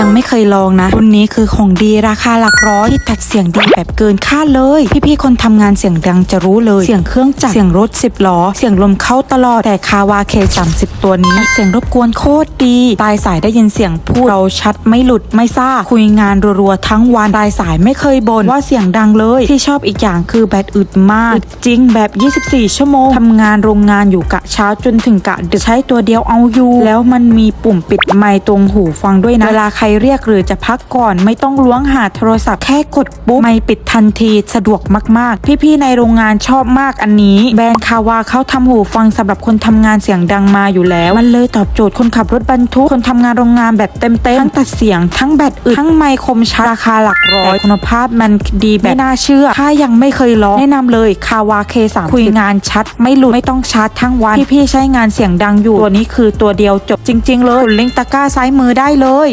ยังไม่เคยลองนะรุ่นนี้คือของดีราคาหลักร้อยที่ตัดเสียงดีแบบเกินคาดเลย พี่ๆคนทำงานเสียงดังจะรู้เลย เสียงเครื่องจักรเสียงรถสิบล้อ เสียงลมเข้าตลอดแต่คาวาเค30 ตัวนี้ เสียงรบกวนโคตรดีปลายสายได้ยินเสียงพูดเราชัดไม่หลุดไม่ซ่าคุยงานรัวๆทั้งวันปลายสายไม่เคยบ่นว่าเสียงดังเลย ที่ชอบอีกอย่างคือแบตอึดมากอึดจริงแบบ 24 ชั่วโมงทำงานโรงงานอยู่กะเช้าจนถึงกะดึกใช้ตัวเดียวเอาอยู่ แล้วมันมีปุ่มปิดไมค์ตรงหูฟังด้วยนะเวลาใครเรียกหรือจะพักก่อนไม่ต้องล้วงหาโทรศัพท์แค่กดปุ๊บไมค์ปิดทันทีสะดวกมาก ๆ พี่ ๆ ในโรงงานชอบมากอันนี้ แบรนด์คาวาเขาทำหูฟังสำหรับคนทำงานเสียงดังมาอยู่แล้ว มันเลยตอบโจทย์คนขับรถบรรทุก คนทำงานโรงงานแบบเต็ม ๆ ทั้งตัดเสียง ทั้งแบตอึดทั้งไมค์คมชัดราคาหลักร้อยคุณภาพมันดีแบบไม่น่าเชื่อ ถ้ายังไม่เคยลองแนะนำเลยคาวาเคสามคุยงานชัด ไม่หลุดไม่ต้องชาร์จทั้งวันพี่ๆใช้งานเสียงดังอยู่ตัวนี้คือตัวเดียวจบจริง ๆ เลยลิงก์ตะกร้าซ้ายมือได้เลย